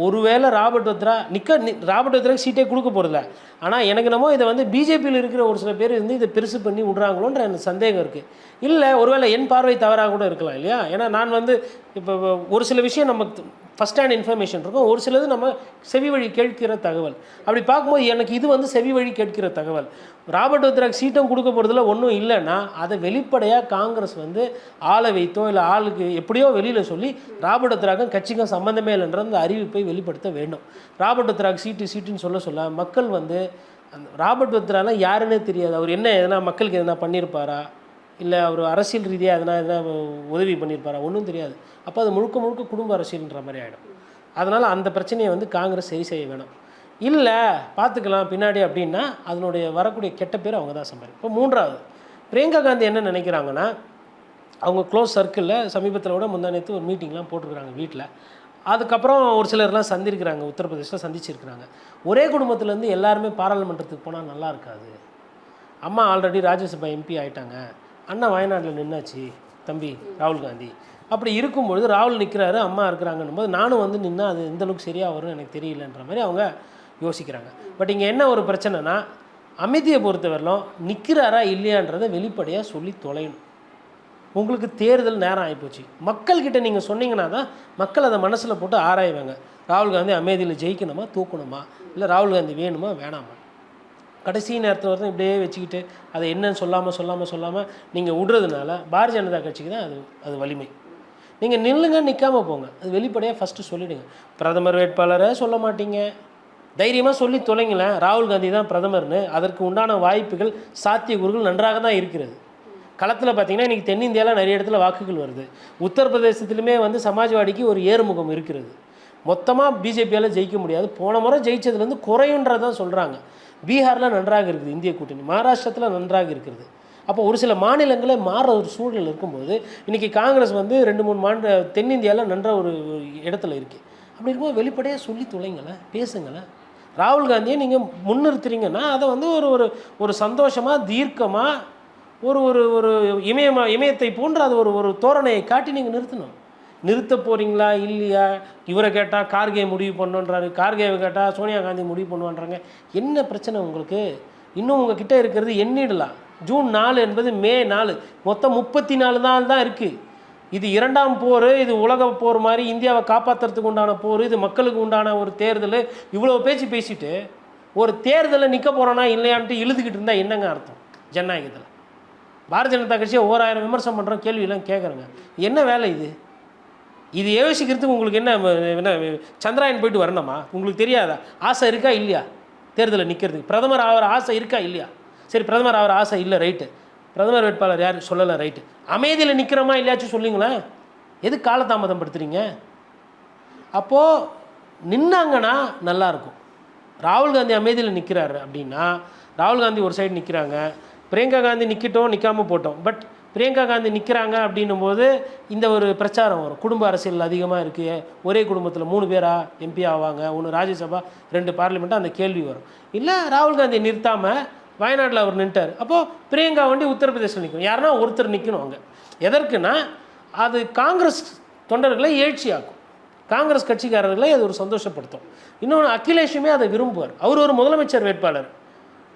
ஒருவேளை ராபர்ட் வத்ரா நிற்க ராபர்ட் வத்ராக்கு சீட்டே கொடுக்க போகிறதில்ல ஆனால் எனக்கு என்னமோ இதை வந்து பிஜேபியில் இருக்கிற ஒரு சில பேர் வந்து இதை பெருசு பண்ணி விட்றாங்களோன்ற எனக்கு சந்தேகம் இருக்குது இல்லை ஒருவேளை என் பார்வை தவறாக கூட இருக்கலாம் இல்லையா? ஏன்னா நான் வந்து இப்போ ஒரு சில விஷயம் நமக்கு ஃபஸ்ட் ஹேண்ட் இன்ஃபர்மேஷன் இருக்கும். ஒரு சிலது நம்ம செவி வழி கேட்கிற தகவல். அப்படி பார்க்கும்போது எனக்கு இது வந்து செவி வழி கேட்கிற தகவல். ராபர்ட் வத்ராக்கு சீட்டும் கொடுக்க போகிறதுல ஒன்றும் இல்லைன்னா அதை வெளிப்படையாக காங்கிரஸ் வந்து ஆளை வைத்தோ இல்லை ஆளுக்கு எப்படியோ வெளியில் சொல்லி ராபர்ட் வத்ராக்கும் கட்சிக்கும் சம்மந்தமே இல்லைன்ற அந்த அறிவிப்பை வெளிப்படுத்த வேண்டும். ராபர்ட் வத்ராக் சீட்டு சீட்டுன்னு சொல்ல சொல்ல மக்கள் வந்து அந்த ராபர்ட் வத்ராலாம் யாருன்னே தெரியாது. அவர் என்ன எதனா மக்களுக்கு எதனா பண்ணியிருப்பாரா இல்லை அவர் அரசியல் ரீதியாக எதனா எதனா உதவி பண்ணியிருப்பாரா? ஒன்றும் தெரியாது. அப்போ அது முழுக்க முழுக்க குடும்ப அரசியல்ன்ற மாதிரி ஆகிடும் அதனால் அந்த பிரச்சனையை வந்து காங்கிரஸ் சரி செய்ய வேணும். இல்லை பார்த்துக்கலாம் பின்னாடி அப்படின்னா அதனுடைய வரக்கூடிய கெட்ட பேர் அவங்க தான் சம்பாதி இப்போ மூன்றாவது பிரியங்கா காந்தி என்ன நினைக்கிறாங்கன்னா அவங்க க்ளோஸ் சர்க்கிளில் சமீபத்தில் கூட முந்தா ஒரு மீட்டிங்லாம் போட்டிருக்கிறாங்க வீட்டில் அதுக்கப்புறம் ஒரு சிலர்லாம் சந்திருக்கிறாங்க உத்தரப்பிரதேசில் சந்திச்சிருக்கிறாங்க. ஒரே குடும்பத்துலேருந்து எல்லாருமே பாராளுமன்றத்துக்கு போனால் நல்லா இருக்காது. அம்மா ஆல்ரெடி ராஜ்யசபா எம்பி ஆயிட்டாங்க. அண்ணா வயநாட்டில் நின்னாச்சு தம்பி ராகுல் காந்தி. அப்படி இருக்கும்பொழுது ராகுல் நிற்கிறாரு அம்மா இருக்கிறாங்கன்னும் போது நானும் வந்து நின்னா அது எந்த அளவுக்கு சரியாக வரும்னு எனக்கு தெரியலன்ற மாதிரி அவங்க யோசிக்கிறாங்க. பட் இங்கே என்ன ஒரு பிரச்சனைனா அமைதியை பொறுத்தவரையிலும் நிற்கிறாரா இல்லையான்றதை வெளிப்படையாக சொல்லி தொலையணும். உங்களுக்கு தேர்தல் நேரம் ஆகிப்போச்சு மக்கள்கிட்ட நீங்கள் சொன்னீங்கன்னா தான் மக்கள் அதை மனசில் போட்டு ஆராய்வாங்க. ராகுல் காந்தி அமைதியில் ஜெயிக்கணுமா தூக்கணுமா? இல்லை ராகுல் காந்தி வேணுமா வேணாமா? கடைசி நேரத்தில் வரைக்கும் இப்படியே வச்சுக்கிட்டு அதை என்னன்னு சொல்லாமல் சொல்லாமல் சொல்லாமல் நீங்கள் விடுறதுனால பாரதிய ஜனதா கட்சிக்கு தான் அது அது வலிமை. நீங்கள் நில்லுங்க நிற்காமல் போங்க. அது வெளிப்படையாக ஃபஸ்ட்டு சொல்லிவிடுங்க பிரதமர் வேட்பாளரை சொல்ல மாட்டீங்க. தைரியமாக சொல்லி தொலைங்களேன். ராகுல் காந்தி தான் பிரதமர்னு. அதற்கு உண்டான வாய்ப்புகள் சாத்தியக்கூறுகள் நன்றாக தான் இருக்கிறது. களத்தில் பார்த்தீங்கன்னா இன்றைக்கி தென்னிந்தியாவில் நிறைய இடத்துல வாக்குகள் வருது. உத்தரப்பிரதேசத்துலையுமே வந்து சமாஜ்வாடிக்கு ஒரு ஏறுமுகம் இருக்கிறது. மொத்தமாக பிஜேபியால் ஜெயிக்க முடியாது. போன முறை ஜெயிச்சதுலேருந்து குறையுன்றதான் சொல்கிறாங்க பீகாரில் நன்றாக இருக்குது இந்திய கூட்டணி மகாராஷ்டிரத்தில் நன்றாக இருக்கிறது அப்போ ஒரு சில மாநிலங்களே மாற ஒரு சூழல் இருக்கும்போது இன்றைக்கி காங்கிரஸ் வந்து ரெண்டு மூணு மாநில தென்னிந்தியாவில் நன்ற ஒரு ஒரு இடத்துல இருக்குது அப்படி இருக்கும்போது வெளிப்படையாக சொல்லி தொலைங்களேன் பேசுங்களேன் ராகுல் காந்தியை நீங்கள் முன்னிறுத்துறீங்கன்னா அதை வந்து ஒரு ஒரு ஒரு சந்தோஷமாக தீர்க்கமாக ஒரு ஒரு ஒரு இமயமா இமயத்தை போன்ற அது ஒரு ஒரு தோரணையை காட்டி நீங்கள் நிறுத்தணும். நிறுத்த போகிறீங்களா இல்லையா? இவரை கேட்டால் கார்கே முடிவு பண்ணுன்றாரு. கார்கேவை கேட்டால் சோனியா காந்தி முடிவு பண்ணுவான்றாங்க. என்ன பிரச்சனை உங்களுக்கு? இன்னும் உங்கள் கிட்டே இருக்கிறது எண்ணிடலாம். ஜூன் நாலு என்பது மே நாலு. மொத்தம் முப்பத்தி நாலு நாள் தான் இருக்குது இது இரண்டாம் போர் இது உலக போர் மாதிரி இந்தியாவை காப்பாற்றுறதுக்கு உண்டான போர் இது மக்களுக்கு உண்டான ஒரு தேர்தல். இவ்வளோ பேச்சு பேசிட்டு ஒரு தேர்தலில் நிற்க போகிறோன்னா இல்லையான்ட்டு இழுதுகிட்டு இருந்தால் என்னங்க அர்த்தம்? ஜனநாயகத்தில். பாரதிய ஜனதா கட்சியை ஓராயிரம் விமர்சனம் பண்ணுறோம் கேள்வியெல்லாம் கேட்குறேங்க என்ன வேலை இது? இது யோசிக்கிறதுக்கு உங்களுக்கு என்ன என்ன சந்திராயன் போயிட்டு வரணுமா? உங்களுக்கு தெரியாதா? ஆசை இருக்கா இல்லையா? தேர்தலில் நிற்கிறதுக்கு பிரதமர் ஆகிற ஆசை இருக்கா இல்லையா? சரி பிரதமர் ஆகிற ஆசை இல்லை ரைட்டு. பிரதமர் வேட்பாளர் யார்? சொல்லலை ரைட்டு. அமைதியில் நிற்கிறோமா இல்லையாச்சும் சொல்லுங்களேன். எது காலதாமதம் படுத்துறீங்க அப்போது நின்னாங்கன்னா நல்லாயிருக்கும் ராகுல் காந்தி அமைதியில் நிற்கிறாரு அப்படின்னா ராகுல் காந்தி ஒரு சைடு நிற்கிறாங்க பிரியங்கா காந்தி நிற்கட்டும் நிற்காம போட்டோம். பட் பிரியங்கா காந்தி நிற்கிறாங்க அப்படின்னும் போது இந்த ஒரு பிரச்சாரம் வரும். குடும்ப அரசியல் அதிகமாக இருக்குது ஒரே குடும்பத்தில் மூணு பேராக எம்பி ஆவாங்க. ஒன்று ராஜ்யசபா ரெண்டு பார்லிமெண்ட்டாக அந்த கேள்வி வரும். இல்லை ராகுல் காந்தியை நிறுத்தாமல் வயநாட்டில் அவர் நின்ட்டார். அப்போது பிரியங்கா வண்டி உத்தரப்பிரதேசில் நிற்கணும் யாருன்னா ஒருத்தர் நிற்கணும் அங்கே. எதற்குன்னா அது காங்கிரஸ் தொண்டர்களை எழுச்சியாக்கும். காங்கிரஸ் கட்சிக்காரர்களை அது ஒரு சந்தோஷப்படுத்தும். இன்னொன்று அகிலேஷுமே அதை விரும்புவார். அவர் ஒரு முதலமைச்சர் வேட்பாளர்.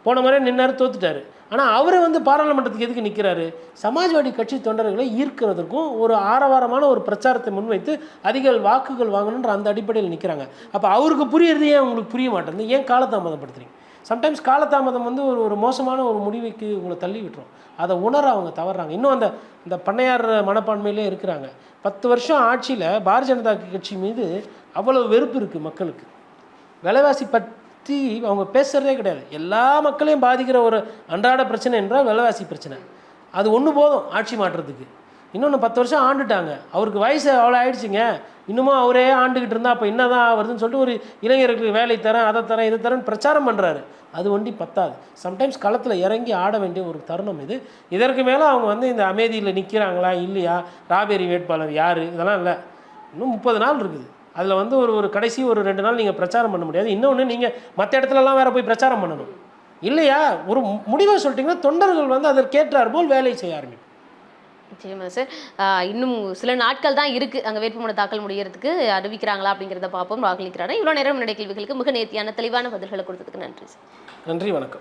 போன முறை நின்னார் தோத்துட்டாரு. ஆனால் அவர் வந்து பாராளுமன்றத்துக்கு எதுக்கு நிற்கிறாரு சமாஜ்வாடி கட்சி தொண்டர்களை ஈர்க்கிறதுக்கும் ஒரு ஆரவாரமான ஒரு பிரச்சாரத்தை முன்வைத்து அதிக வாக்குகள் வாங்கணுன்ற அந்த அடிப்படையில் நிற்கிறாங்க அப்போ அவருக்கு புரியறது ஏன் உங்களுக்கு புரிய மாட்டேங்குது? ஏன் காலதாமதப்படுத்துறீங்க? சம்டைம்ஸ் காலதாமதம் வந்து ஒரு ஒரு மோசமான ஒரு முடிவுக்கு உங்களை தள்ளி விட்டுரும். அதை உணர அவங்க தவறாங்க. இன்னும் அந்த இந்த பண்ணையார் மனப்பான்மையிலே இருக்கிறாங்க. பத்து வருஷம் ஆட்சியில் பாரதிய ஜனதா கட்சி மீது அவ்வளோ வெறுப்பு இருக்குது மக்களுக்கு. விலைவாசி பட் பற்றி அவங்க பேசுகிறதே கிடையாது. எல்லா மக்களையும் பாதிக்கிற ஒரு அன்றாட பிரச்சனை என்றால் விலைவாசி பிரச்சனை. அது ஒன்று போதும் ஆட்சி மாற்றுறதுக்கு இன்னொன்று பத்து வருஷம் ஆண்டுட்டாங்க. அவருக்கு வயசு அவ்வளோ ஆயிடுச்சுங்க. இன்னமும் அவரே ஆண்டுக்கிட்டு இருந்தால் அப்போ என்ன தான் வருதுன்னு சொல்லிட்டு ஒரு இளைஞர்களுக்கு வேலை தரேன் அதை தரேன் இதை தரேன் பிரச்சாரம் பண்ணுறாரு அது ஒண்டி பத்தாது. சம்டைம்ஸ் களத்தில் இறங்கி ஆட வேண்டிய ஒரு தருணம் இது. இதற்கு மேலே அவங்க வந்து இந்த அமைதியில் நிற்கிறாங்களா இல்லையா? ராபேரி வேட்பாளர் யார்? இதெல்லாம் இல்லை. இன்னும் முப்பது நாள் இருக்குது. அதில் வந்து ஒரு ஒரு கடைசி ஒரு ரெண்டு நாள் நீங்கள் பிரச்சாரம் பண்ண முடியாது. இன்னொன்று நீங்கள் மற்ற இடத்துலலாம் வேறு போய் பிரச்சாரம் பண்ணணும். இல்லையா? ஒரு முடிவை சொல்லிட்டீங்கன்னா தொண்டர்கள் வந்து அதற்கேற்றார் போல் வேலை செய்ய ஆரம்பிக்கும். நிச்சயமா சார் இன்னும் சில நாட்கள் தான் இருக்கு. அங்க வேட்புமனு தாக்கல் முடியறதுக்கு அறிவிக்கிறாங்களா அப்படிங்கிறத பார்ப்போம். வாக்களிக்கிறாரா இவ்வளோ நேரம் என்னுடைய கேள்விகளுக்கு மிக நேர்த்தியான தெளிவான பதில்களை கொடுத்ததுக்கு நன்றி சார் நன்றி வணக்கம்.